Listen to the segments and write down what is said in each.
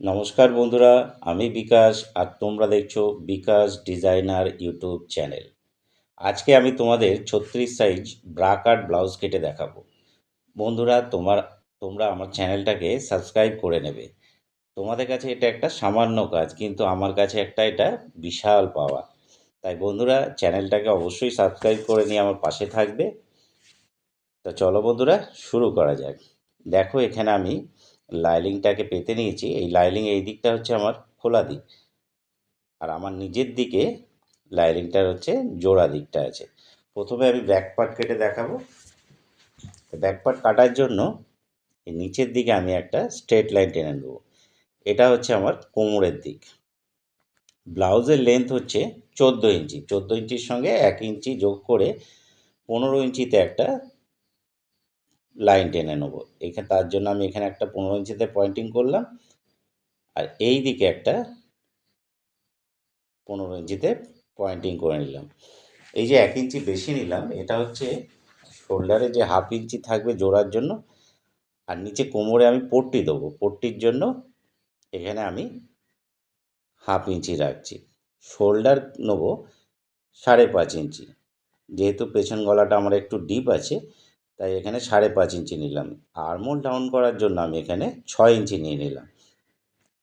নমস্কার বন্ধুরা, আমি বিকাশ আর তোমরা দেখছ বিকাশ ডিজাইনার ইউটিউব চ্যানেল। আজকে আমি তোমাদের ছত্রিশ সাইজ ব্রা কাট ব্লাউজ কেটে দেখাবো। বন্ধুরা, তোমার, তোমরা আমার চ্যানেলটাকে সাবস্ক্রাইব করে নেবে। তোমাদের কাছে এটা একটা সামান্য কাজ, কিন্তু আমার কাছে একটা এটা বিশাল পাওয়া। তাই বন্ধুরা, চ্যানেলটাকে অবশ্যই সাবস্ক্রাইব করে নিয়ে আমার পাশে থাকবে। তো চলো বন্ধুরা, শুরু করা যাক। দেখো, এখানে আমি লাইলিংটাকে পেতে নিয়েছি। এই লাইলিং এই দিকটা হচ্ছে আমার খোলা দিক। আর আমার নিজের দিকে লাইলিংটার হচ্ছে জোড়া দিকটা আছে। প্রথমে আমি ব্যাক পার্ট কেটে দেখাবো। ব্যাক পার্ট কাটার জন্য নিচের দিকে আমি একটা স্ট্রেট লাইন টেনে নেব। এটা হচ্ছে আমার কোমরের দিক। ব্লাউজের লেন্থ হচ্ছে চোদ্দ ইঞ্চি। চোদ্দ ইঞ্চির সঙ্গে এক ইঞ্চি যোগ করে পনেরো ইঞ্চিতে একটা লাইন টেনে নেব। এখানে তার জন্য আমি এখানে একটা পনেরো ইঞ্চিতে পয়েন্টিং করলাম। আর এই দিকে একটা পনেরো ইঞ্চিতে পয়েন্টিং করে নিলাম। এই যে এক ইঞ্চি বেশি নিলাম, এটা হচ্ছে শোল্ডারে যে হাফ ইঞ্চি থাকবে জোড়ার জন্য, আর নিচে কোমরে আমি পট্টি দেবো। পট্টির জন্য এখানে আমি হাফ ইঞ্চি রাখছি। শোল্ডার নেব সাড়ে পাঁচ ইঞ্চি। যেহেতু পেছন গলাটা আমার একটু ডিপ আছে তাই এখানে সাড়ে পাঁচ ইঞ্চি নিলাম। আরমোল ডাউন করার জন্য আমি এখানে ছয় ইঞ্চি নিয়ে নিলাম।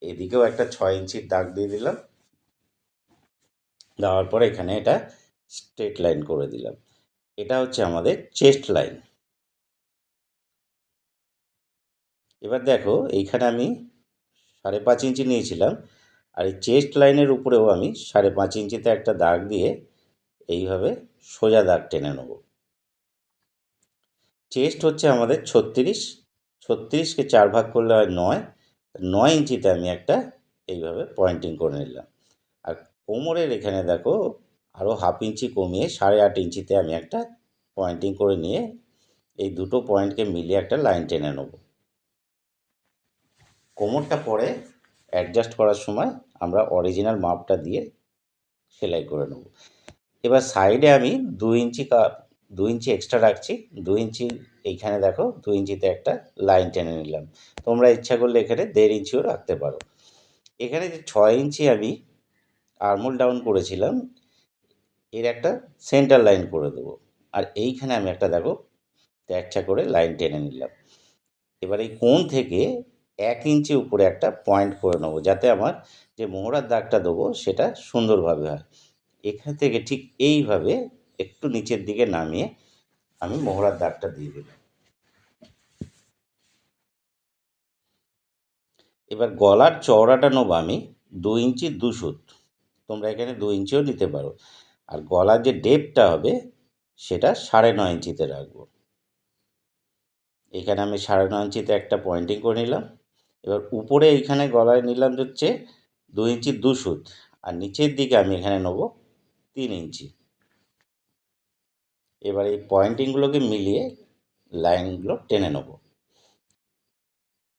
এদিকেও একটা ছয় ইঞ্চির দাগ দিয়ে দিলাম। দেওয়ার পরে এখানে এটা স্ট্রেট লাইন করে দিলাম। এটা হচ্ছে আমাদের চেস্ট লাইন এবার দেখো, এইখানে আমি সাড়ে পাঁচ ইঞ্চি নিয়েছিলাম আর এই চেস্ট লাইনের উপরেও আমি সাড়ে পাঁচ ইঞ্চিতে একটা দাগ দিয়ে এইভাবে সোজা দাগ টেনে নেব। চেস্ট হচ্ছে আমাদের ছত্রিশ। ছত্রিশকে চার ভাগ করলে হয় নয়। নয় ইঞ্চিতে আমি একটা এইভাবে পয়েন্টিং করে নিলাম। আর কোমরের এখানে দেখো আরও হাফ ইঞ্চি কমিয়ে সাড়ে আট ইঞ্চিতে আমি একটা পয়েন্টিং করে নিয়ে এই দুটো পয়েন্টকে মিলিয়ে একটা লাইন টেনে নেব। কোমরটা পরে অ্যাডজাস্ট করার সময় আমরা অরিজিনাল মাপটা দিয়ে সেলাই করে নেব। এবার সাইডে আমি দু ইঞ্চি দু ইঞ্চি এক্সট্রা রাখছি। দু ইঞ্চি এইখানে দেখো দু ইঞ্চিতে একটা লাইন টেনে নিলাম। তোমরা ইচ্ছা করলে এখানে দেড় ইঞ্চিও রাখতে পারো। এখানে যে ছয় ইঞ্চি আমি আরমোল ডাউন করেছিলাম, এর একটা সেন্টার লাইন করে দেবো। আর এইখানে আমি একটা দেখো ত্যাগচা করে লাইন টেনে নিলাম। এবার এই কোণ থেকে এক ইঞ্চি উপরে একটা পয়েন্ট করে নেব, যাতে আমার যে মোহরার দাগটা দেবো সেটা সুন্দরভাবে হয়। এখান থেকে ঠিক এইভাবে একটু নিচের দিকে নামিয়ে আমি মোহরার দাগটা দিয়ে দিলাম। এবার গলার চওড়াটা নেব আমি দু ইঞ্চি দু সুত। তোমরা এখানে দু ইঞ্চিও নিতে পারো। আর গলার যে ডেপটা হবে, সেটা সাড়ে নয় ইঞ্চিতে রাখব। এখানে আমি সাড়ে নয় ইঞ্চিতে একটা পয়েন্টিং করে নিলাম। এবার উপরে এইখানে গলায় নিলাম হচ্ছে দু ইঞ্চি দু সুত। আর নিচের দিকে আমি এখানে নেব তিন ইঞ্চি। এবার এই পয়েন্টিংগুলোকে মিলিয়ে লাইনগুলো টেনে নেব।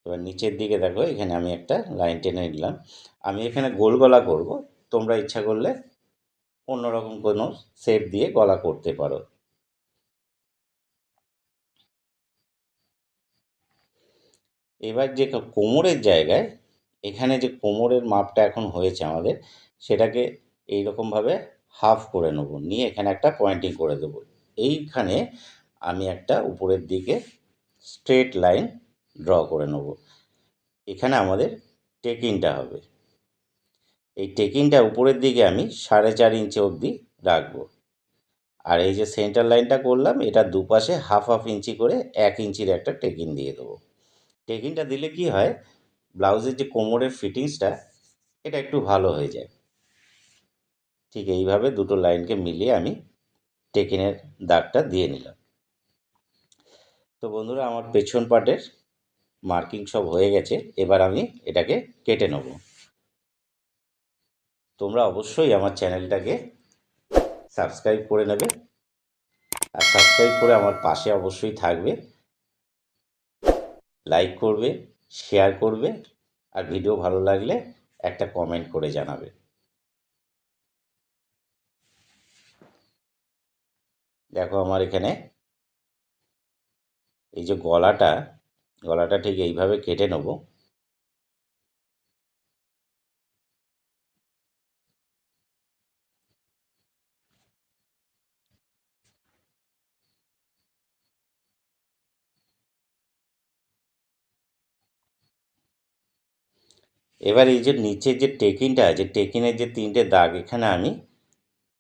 এবার নিচের দিকে দেখো, এখানে আমি একটা লাইন টেনে নিলাম। আমি এখানে গোল গলা করব, তোমরা ইচ্ছা করলে অন্যরকম কোনো শেপ দিয়ে গলা করতে পারো। এবার যে কোমরের জায়গায়, এখানে যে কোমরের মাপটা এখন হয়েছে আমাদের, সেটাকে এইরকমভাবে হাফ করে নেব। নিয়ে এখানে একটা পয়েন্টিং করে দেবো। এইখানে আমি একটা উপরের দিকে স্ট্রেট লাইন ড্র করে নেব। এখানে আমাদের টেকিংটা হবে। এই টেকিংটা উপরের দিকে আমি সাড়ে চার ইঞ্চি অবধি রাখব। আর এই যে সেন্টার লাইনটা করলাম, এটা দুপাশে হাফ হাফ ইঞ্চি করে এক ইঞ্চির একটা টেকিং দিয়ে দেবো। টেকিংটা দিলে কি হয়, ব্লাউজের যে কোমরের ফিটিংসটা এটা একটু ভালো হয়ে যায়। ঠিক এইভাবে দুটো লাইনকে মিলিয়ে আমি টেকিনের দাগটা দিয়ে নিলাম তো বন্ধুরা, আমার পেছন পাটের মার্কিং সব হয়ে গেছে। এবার আমি এটাকে কেটে নেব। তোমরা অবশ্যই আমার চ্যানেলটাকে সাবস্ক্রাইব করে নেবে। আর সাবস্ক্রাইব করে আমার পাশে অবশ্যই থাকবে। লাইক করবে, শেয়ার করবে। আর ভিডিও ভালো লাগলে একটা কমেন্ট করে জানাবে। দেখো আমার এখানে এই যে গলাটা গলাটা ঠিক এইভাবে কেটে নেব। এবার এই যে নিচের যে টেকিনটা আছে টেকিনের যে তিনটে দাগ, এখানে আমি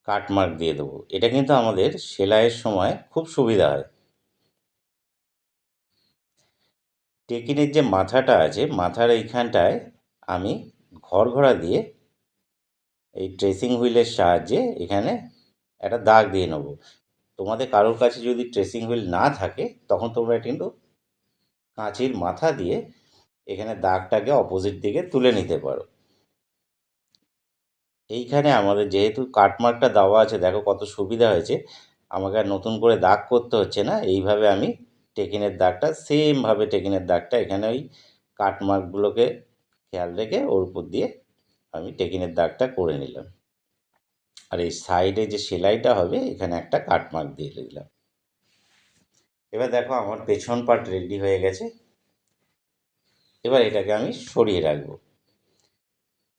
কাট মার্ক দিয়ে দেবো। এটা কিন্তু আমাদের সেলাইয়ের সময় খুব সুবিধা হয়। টেকিনের যে মাথাটা আছে, মাথার এইখানটায় আমি ঘর ঘোরা দিয়ে এই ট্রেসিং হুইলের সাহায্যে এখানে একটা দাগ দিয়ে নেব। তোমাদের কারোর কাছে যদি ট্রেসিং হুইল না থাকে, তখন তোমরা কিন্তু কাঁচির মাথা দিয়ে এখানে দাগটাকে অপোজিট দিকে তুলে নিতে পারো। এইখানে আমাদের যেহেতু কাটমার্কটা দেওয়া আছে, দেখো কত সুবিধা হয়েছে। আমাকে আর নতুন করে দাগ করতে হচ্ছে না, এইভাবে আমি টেকিনের দাগটা সেমভাবে টেকিনের দাগটা এখানে ওই কাটমার্কগুলোকে খেয়াল রেখে ওর উপর দিয়ে আমি টেকিনের দাগটা করে নিলাম। আর এই সাইডে যে সেলাইটা হবে, এখানে একটা কাটমার্ক দিয়ে দিলাম। এবার দেখো আমার পেছন পার্ট রেডি হয়ে গেছে। এবার এটাকে আমি সরিয়ে রাখব।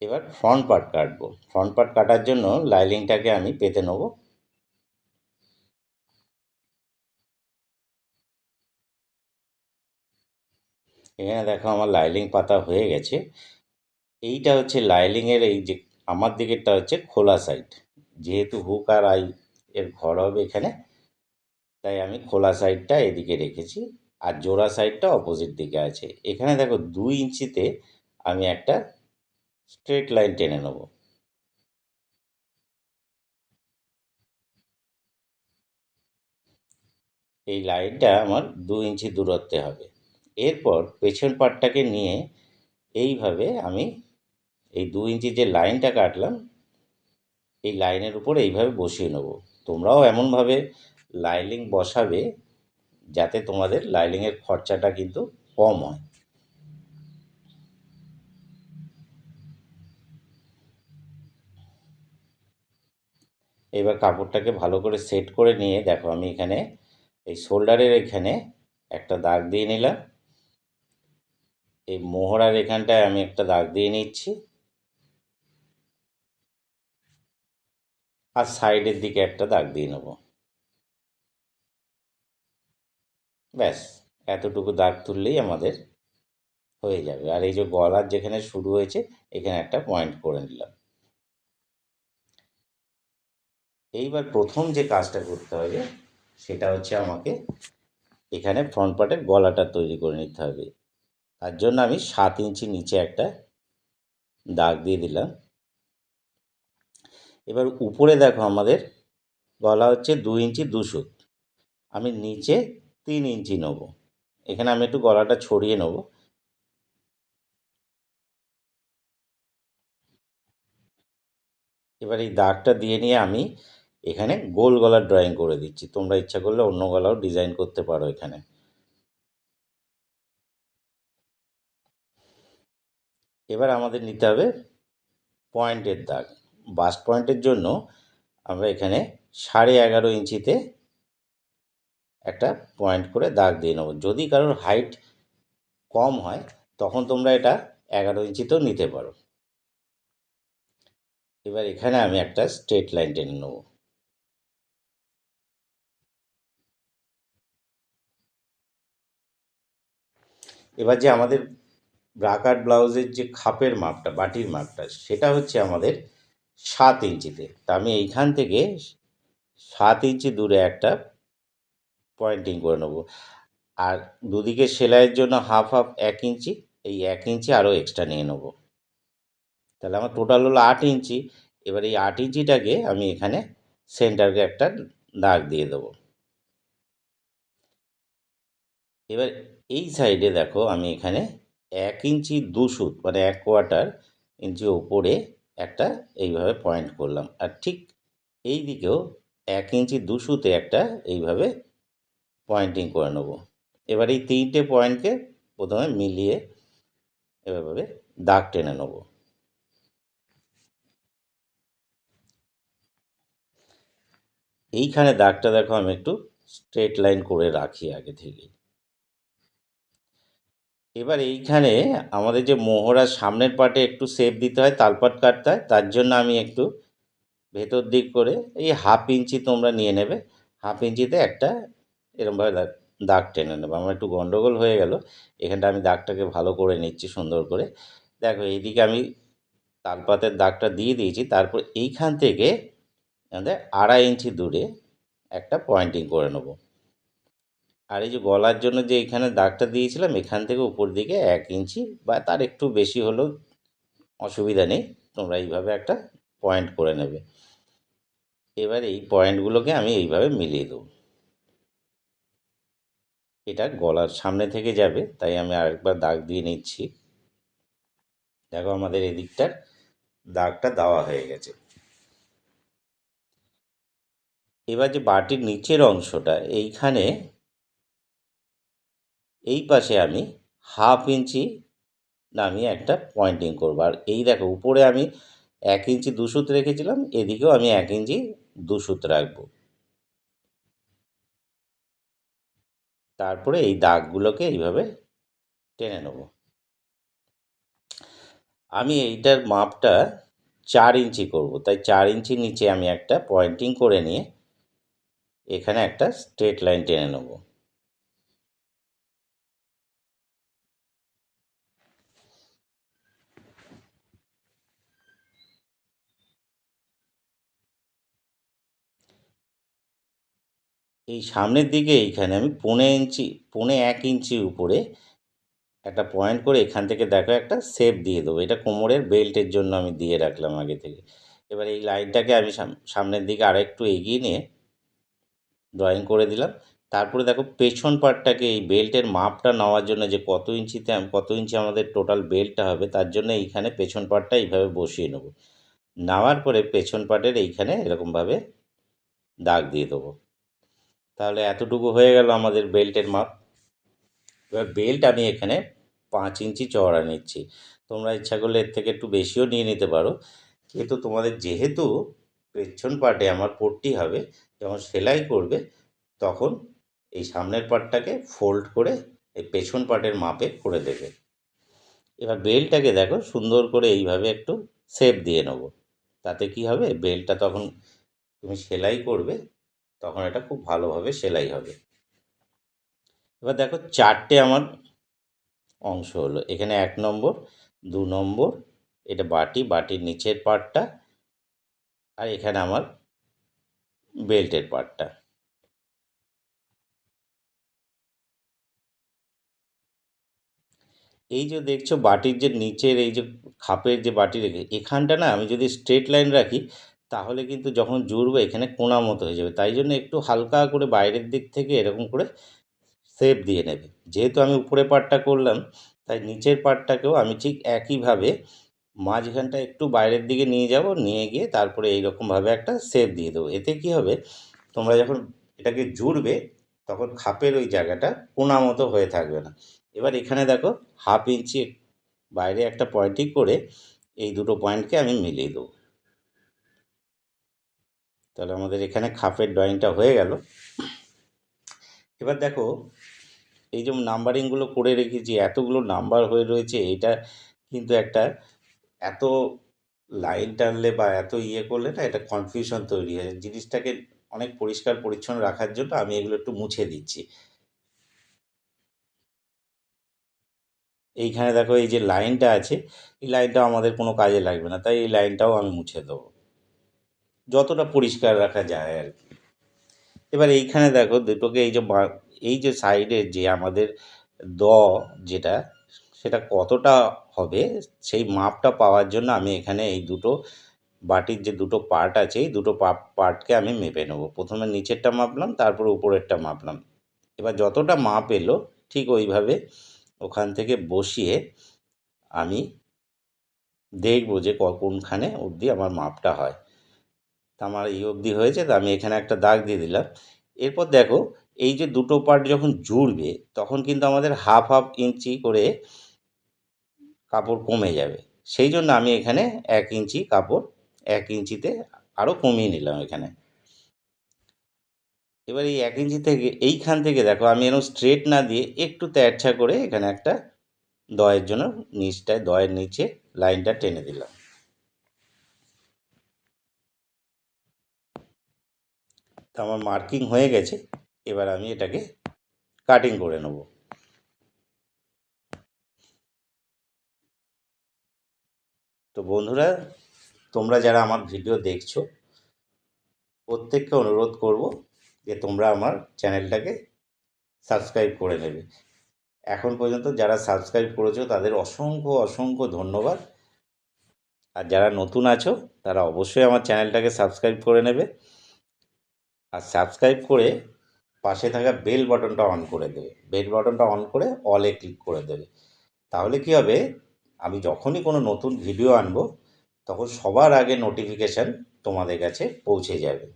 এবার ফ্রন্ট পার্ট কাটবো। ফ্রন্ট পার্ট কাটার জন্য লাইলিংটাকে আমি পেতে নেব। এখানে দেখো আমার লাইলিং পাতা হয়ে গেছে। এইটা হচ্ছে লাইলিংয়ের এই যে, আমার দিকেরটা হচ্ছে খোলা সাইড যেহেতু হুক আর আই এর ঘর হবে এখানে, তাই আমি খোলা সাইডটা এদিকে রেখেছি। আর জোড়া সাইডটা অপোজিট দিকে আছে। এখানে দেখো দুই ইঞ্চিতে আমি একটা স্ট্রেট লাইন টেনে নেব। এই লাইনটা আমার দু ইঞ্চি দূরত্বে হবে। এরপর পেছন পাটটাকে নিয়ে এইভাবে আমি এই দু ইঞ্চি যে লাইনটা কাটলাম, এই লাইনের উপর এইভাবে বসিয়ে নেব। তোমরাও এমনভাবে লাইলিং বসাবে যাতে তোমাদের লাইলিংয়ের খরচাটা কিন্তু কম হয়। এবার কাপড়টাকে ভালো করে সেট করে নিয়ে, দেখো আমি এখানে এই শোল্ডারের এখানে একটা দাগ দিয়ে নিলাম। এই মোহরার এখানটায় আমি একটা দাগ দিয়ে নিচ্ছি। আর সাইডের দিকে একটা দাগ দিয়ে নেব। ব্যাস, এতটুকু দাগ তুললেই আমাদের হয়ে যাবে। আর এই যে গলার যেখানে শুরু হয়েছে, এখানে একটা পয়েন্ট করে নিলাম। এইবার প্রথম যে কাজটা করতে হবে, সেটা হচ্ছে আমাকে এখানে ফ্রন্ট পার্টের গলাটা তৈরি করে নিতে হবে। তার জন্য আমি সাত ইঞ্চি নিচে একটা দাগ দিয়ে দিলাম। এবার উপরে দেখো আমাদের গলা হচ্ছে দু ইঞ্চি দুশো আমি নিচে তিন ইঞ্চি নেব। এখানে আমি একটু গলাটা ছড়িয়ে নেব। এবার এই দাগটা দিয়ে নিয়ে আমি এখানে গোল গলার ড্রয়িং করে দিচ্ছি। তোমরা ইচ্ছা করলে অন্য গলাও ডিজাইন করতে পারো এখানে। এবার আমাদের নিতে হবে পয়েন্টের দাগ। বাস্ট পয়েন্টের জন্য আমরা এখানে সাড়ে এগারো ইঞ্চিতে একটা পয়েন্ট করে দাগ দিয়ে নেব। যদি কারোর হাইট কম হয়, তখন তোমরা এটা এগারো ইঞ্চিতেও নিতে পারো। এবার এখানে আমি একটা স্ট্রেট লাইন টেনে নেব। এবার যে আমাদের ব্রাকার ব্লাউজের যে খাপের মাপটা, বাটির মাপটা, সেটা হচ্ছে আমাদের সাত ইঞ্চিতে। তা আমি এইখান থেকে সাত ইঞ্চি দূরে একটা পয়েন্টিং করে নেব। আর দুদিকে সেলাইয়ের জন্য হাফ হাফ এক ইঞ্চি, এই এক ইঞ্চি আরও এক্সট্রা নিয়ে নেব। তাহলে আমার টোটাল হলো আট ইঞ্চি। এবার এই আট ইঞ্চিটাকে আমি এখানে সেন্টারকে একটা দাগ দিয়ে দেবো। এবার এই সাইডে দেখো আমি এখানে এক ইঞ্চি দু সুত মানে এক কোয়ার্টার ইঞ্চি ওপরে একটা এইভাবে পয়েন্ট করলাম। আর ঠিক এই দিকেও এক ইঞ্চি দু সুতে একটা এইভাবে পয়েন্টিং করে নেব। এবার এই তিনটে পয়েন্টকে প্রথমে মিলিয়ে এভাবে দাগ টেনে নেব। এইখানে দাগটা দেখো আমি একটু স্ট্রেট লাইন করে রাখি আগে থেকেই। এবার এইখানে আমাদের যে মোহরার সামনের পাটে একটু শেপ দিতে হয়, তালপাট কাটতে হয়, তার জন্য আমি একটু ভেতর দিক করে এই হাফ ইঞ্চি তোমরা নিয়ে নেবে। হাফ ইঞ্চিতে একটা এরমভাবে দাগ দাগ টেনে নেবে। আমার একটু গন্ডগোল হয়ে গেল, এখানটা আমি দাগটাকে ভালো করে নিচ্ছি সুন্দর করে। দেখো, এইদিকে আমি তালপাতের দাগটা দিয়ে দিয়েছি, তারপর এইখান থেকে আমাদের আড়াই ইঞ্চি দূরে একটা পয়েন্টিং করে নেব। আর এই যে গলার জন্য যে এখানে দাগটা দিয়েছিলাম, এখান থেকে উপর দিকে এক ইঞ্চি বা তার একটু বেশি হলেও অসুবিধা নেই, তোমরা এইভাবে একটা পয়েন্ট করে নেবে। এবার এই পয়েন্টগুলোকে আমি এইভাবে মিলিয়ে দেবো। এটা গলার সামনে থেকে যাবে, তাই আমি আরেকবার দাগ দিয়ে নিচ্ছি। দেখো আমাদের এদিকটার দাগটা দেওয়া হয়ে গেছে। এবার যে বাটির নিচের অংশটা, এইখানে এই পাশে আমি হাফ ইঞ্চি নামিয়ে একটা পয়েন্টিং করব। আর এই দেখো, উপরে আমি এক ইঞ্চি দুসুত রেখেছিলাম, এদিকেও আমি এক ইঞ্চি দুসুত রাখব। তারপরে এই দাগগুলোকে এইভাবে টেনে নেব। আমি এইটার মাপটা চার ইঞ্চি করব। তাই চার ইঞ্চি নিচে আমি একটা পয়েন্টিং করে নিয়ে এখানে একটা স্ট্রেট লাইন টেনে নেব। এই সামনের দিকে এইখানে আমি পৌনে ইঞ্চি, পৌনে এক ইঞ্চি উপরে একটা পয়েন্ট করে এখান থেকে দেখো একটা শেপ দিয়ে দেবো। এটা কোমরের বেল্টের জন্য আমি দিয়ে রাখলাম আগে থেকে। এবার এই লাইনটাকে আমি সামনের দিকে আরও একটু এগিয়ে নিয়ে ড্রয়িং করে দিলাম। তারপরে দেখো পেছন পার্টটাকে এই বেল্টের মাপটা নেওয়ার জন্য যে কত ইঞ্চিতে কত ইঞ্চি আমাদের টোটাল বেল্টটা হবে, তার জন্য এইখানে পেছন পার্টটা এইভাবে বসিয়ে নেব। নেওয়ার পরে পেছন পার্টের এইখানে এরকমভাবে দাগ দিয়ে দেবো। তাহলে এতটুকু হয়ে গেল আমাদের বেল্টের মাপ। এবার বেল্ট আমি এখানে পাঁচ ইঞ্চি চওড়া নিচ্ছি। তোমরা ইচ্ছা করলে এর থেকে একটু বেশিও নিয়ে নিতে পারো। কিন্তু তোমাদের যেহেতু পেছন পার্টে আমার পট্টি হবে, যখন সেলাই করবে, তখন এই সামনের পার্টটাকে ফোল্ড করে এই পেছন পার্টের মাপে করে দেবে। এবার বেল্টটাকে দেখো, সুন্দর করে এইভাবে একটু শেপ দিয়ে নেব। তাতে কি হবে? বেল্টটা তখন তুমি সেলাই করবে তখন এটা খুব ভালোভাবে সেলাই হবে। এবার দেখো চারটে আমার অংশ হলো। এখানে এক নম্বর, দু নম্বর, এটা বাটি, বাটির নিচের পার্টটা আর এখানে আমার বেল্টের পার্টটা এই যে দেখছ বাটির যে নিচের, এই যে খাপের যে বাটি রেখে, এখানটা না আমি যদি স্ট্রেট লাইন রাখি তাহলে কিন্তু যখন জুড়বে এখানে কোনা মতো হয়ে যাবে। তাই জন্য একটু হালকা করে বাইরের দিক থেকে এরকম করে শেপ দিয়ে নেবে। যেহেতু আমি উপরে পার্টটা করলাম, তাই নিচের পার্টটাকেও আমি ঠিক একইভাবে মাঝখানটা একটু বাইরের দিকে নিয়ে যাব, নিয়ে গিয়ে তারপরে এইরকমভাবে একটা শেপ দিয়ে দেবো। এতে কী হবে, তোমরা যখন এটাকে জুড়বে, তখন খাপের ওই জায়গাটা কোনা মতো হয়ে থাকবে না। এবার এখানে দেখো হাফ ইঞ্চি বাইরে একটা পয়েন্টিং করে এই দুটো পয়েন্টকে আমি মিলিয়ে দেবো। তাহলে আমাদের এখানে খাপের ড্রয়িংটা হয়ে গেল। এবার দেখো, এই যে নাম্বারিংগুলো করে রেখেছি, এতগুলো নাম্বার হয়ে রয়েছে, এটা কিন্তু একটা এত লাইন টানলে বা এত ইয়ে করলে না এটা কনফিউশন তৈরি হয়। জিনিসটাকে অনেক পরিষ্কার পরিচ্ছন্ন রাখার জন্য আমি এগুলো একটু মুছে দিচ্ছি। এইখানে দেখো এই যে লাইনটা আছে, এই লাইনটাও আমাদের কোনো কাজে লাগবে না, তাই এই লাইনটাও আমি মুছে দেবো। যতটা পরিষ্কার রাখা যায় আর কি। এবার এইখানে দেখো, দুটোকে এই যে এই যে সাইডে যে আমাদের দ যেটা, সেটা কতটা হবে, সেই মাপটা পাওয়ার জন্য আমি এখানে এই দুটো বাটির যে দুটো পার্ট আছে, এই দুটো পার্টকে আমি মেপে নেব। প্রথমে নিচেরটা মাপলাম, তারপর উপরেরটা মাপলাম। এবার যতটা মাপ এলো, ঠিক ওইভাবে ওখান থেকে বসিয়ে আমি দেখব যে কোনখানে অবধি আমার মাপটা হয়। তা আমার এই অবধি হয়েছে, তো আমি এখানে একটা দাগ দিয়ে দিলাম। এরপর দেখো, এই যে দুটো পার্ট যখন জুড়বে, তখন কিন্তু আমাদের হাফ হাফ ইঞ্চি করে কাপড় কমে যাবে। সেই জন্য আমি এখানে এক ইঞ্চি কাপড় এক ইঞ্চিতে আরও কমিয়ে নিলাম এখানে। এবার এই এক ইঞ্চি থেকে, এইখান থেকে দেখো, আমি এরকম স্ট্রেট না দিয়ে একটু তেরছা করে এখানে একটা দয়ের জন্য নিচটায়, দয়ের নিচে লাইনটা টেনে দিলাম। তো আমার মার্কিং হয়ে গেছে, এবার আমি এটাকে কাটিং করে নেব। তো বন্ধুরা, তোমরা যারা আমার ভিডিও দেখছ, প্রত্যেককে অনুরোধ করব যে তোমরা আমার চ্যানেলটাকে সাবস্ক্রাইব করে নেবে। এখন পর্যন্ত যারা সাবস্ক্রাইব করেছ, তাদের অসংখ্য অসংখ্য ধন্যবাদ। আর যারা নতুন আছো, তারা অবশ্যই আমার চ্যানেলটাকে সাবস্ক্রাইব করে নেবে। আর সাবস্ক্রাইব করে পাশে থাকা বেল বাটনটা অন করে দেবে। বেল বাটনটা অন করে অলে ক্লিক করে দেবে। তাহলে কি হবে? আমি যখনই কোনো নতুন ভিডিও আনব, তখন সবার আগে নোটিফিকেশান তোমাদের কাছে পৌঁছে যাবে।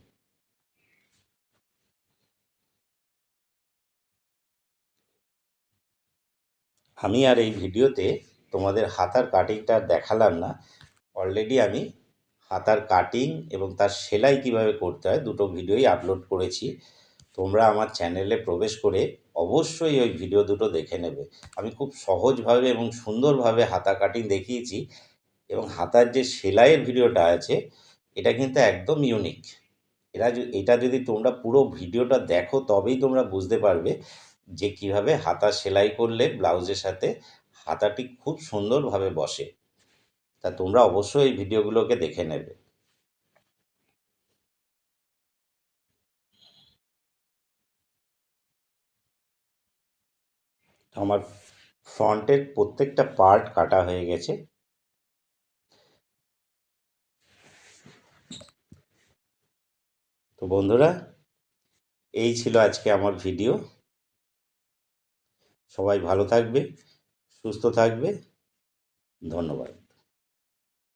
আমি আর এই ভিডিওতে তোমাদের হাতার কাটিংটা দেখালাম না। অলরেডি আমি হাতার কাটিং এবং তার সেলাই কীভাবে করতে হয় দুটো ভিডিওই আপলোড করেছি। তোমরা আমার চ্যানেলে প্রবেশ করে অবশ্যই ওই ভিডিও দুটো দেখে নেবে। আমি খুব সহজভাবে এবং সুন্দরভাবে হাতা কাটিং দেখিয়েছি এবং হাতার যে সেলাইয়ের ভিডিওটা আছে, এটা কিন্তু একদম ইউনিক এরা এটা যদি তোমরা পুরো ভিডিওটা দেখো তবেই তোমরা বুঝতে পারবে যে কীভাবে হাতা সেলাই করলে ব্লাউজের সাথে হাতাটি খুব সুন্দরভাবে বসে। তা তোমরা অবশ্যই এই ভিডিওগুলোকে দেখে নেবে। আমার ফ্রন্টের প্রত্যেকটা পার্ট কাটা হয়ে গেছে। তো বন্ধুরা, এই ছিল আজকে আমার ভিডিও। সবাই ভালো থাকবে, সুস্থ থাকবে। ধন্যবাদ।